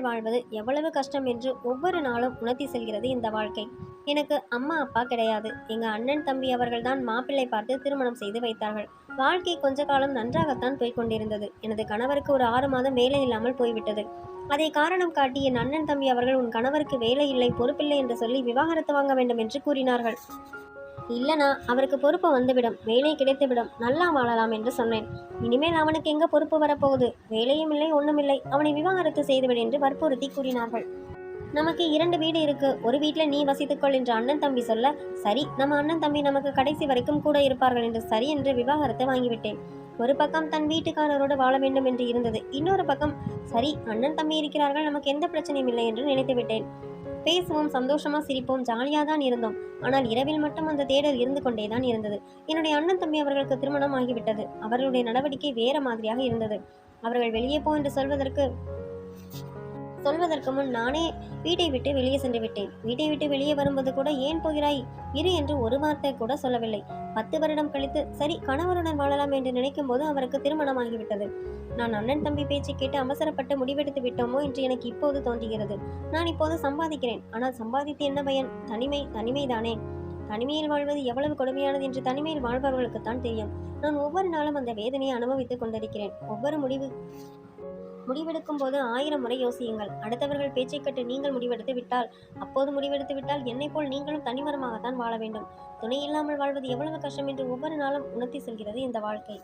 வாழ்வது எவ்வளவு கஷ்டம் என்று ஒவ்வொரு நாளும் உணர்த்தி செல்கிறது இந்த வாழ்க்கை. எனக்கு அம்மா அப்பா கிடையாது. எங்க அண்ணன் தம்பி அவர்கள்தான் மாப்பிள்ளை பார்த்து திருமணம் செய்து வைத்தார்கள். வாழ்க்கை கொஞ்ச காலம் நன்றாகத்தான் போய்கொண்டிருந்தது எனது கணவருக்கு ஒரு ஆறு மாதம் வேலை இல்லாமல் போய்விட்டது. அதை காரணம் காட்டி என் அண்ணன் தம்பி அவர்கள் உன் கணவருக்கு வேலை இல்லை பொறுப்பில்லை என்று சொல்லி விவாகரத்து வாங்க வேண்டும் என்று கூறினார்கள். இல்லனா அவருக்கு பொறுப்பு வந்துவிடும். வேலை கிடைத்துவிடும். நல்லா வாழலாம் என்று சொன்னேன். இனிமேல் அவனுக்கு எங்க பொறுப்பு வரப்போகுது? வேலையும் இல்லை ஒண்ணுமில்லை. அவனை விவாகரத்து செய்துவிடு என்று வற்புறுத்தி கூறினார்கள். நமக்கு இரண்டு வீடு இருக்கு. ஒரு வீட்டில் நீ வசித்துக்கொள் என்று அண்ணன் தம்பி சொல்ல சரி நம்ம அண்ணன் தம்பி நமக்கு கடைசி வரைக்கும் கூட இருப்பார்கள் என்று சரி என்று விவாகரத்தை வாங்கிவிட்டேன். ஒரு பக்கம் தன் வீட்டுக்காரரோடு வாழ வேண்டும் என்று இருந்தது. இன்னொரு பக்கம் சரி அண்ணன் தம்பி இருக்கிறார்கள் நமக்கு எந்த பிரச்சனையும் இல்லை என்று நினைத்து விட்டேன் பேசுவோம் சந்தோஷமா சிரிப்போம் ஜாலியாக தான் இருந்தோம். ஆனால் இரவில் மட்டும் அந்த தேடல் இருந்து கொண்டே தான் இருந்தது. என்னுடைய அண்ணன் தம்பி அவர்களுக்கு திருமணம் ஆகிவிட்டது அவர்களுடைய நடவடிக்கை வேற மாதிரியாக இருந்தது. அவர்கள் வெளியே போ என்று சொல்வதற்கு சொல்வதற்கு முன் நானே வீட்டை விட்டு வெளியே சென்று விட்டேன். வீட்டை விட்டு வெளியே வரும்போது கூட ஏன் போகிறாய்? இரு என்று ஒரு வார்த்தை கூட சொல்லவில்லை. பத்து வருடம் கழித்து சரி கணவருடன் வாழலாம் என்று நினைக்கும் போது அவருக்கு திருமணம் ஆகிவிட்டது நான் அண்ணன் தம்பி பேச்சு கேட்டு அவசரப்பட்டு முடிவெடுத்து விட்டோமோ என்று எனக்கு இப்போது தோன்றுகிறது. நான் இப்போது சம்பாதிக்கிறேன். ஆனால் சம்பாதித்து என்ன பயன்? தனிமை தனிமைதானே? தனிமையில் வாழ்வது எவ்வளவு கொடுமையானது என்று தனிமையில் வாழ்பவர்களுக்குத்தான் தெரியும். நான் ஒவ்வொரு நாளும் அந்த வேதனையை அனுபவித்துக் கொண்டிருக்கிறேன். ஒவ்வொரு முடிவு முடிவெடுக்கும் போது ஆயிரம் முறை யோசியுங்கள். அடுத்தவர்கள் பேச்சை கட்டு நீங்கள் முடிவெடுத்து விட்டால் அப்போது முடிவெடுத்து விட்டால் என்னைப் போல் நீங்களும் தனிமரமாகத்தான் வாழ வேண்டும். துணை இல்லாமல் வாழ்வது எவ்வளவு கஷ்டம் என்று ஒவ்வொரு நாளும் உணர்த்தி செல்கிறது இந்த வாழ்க்கை.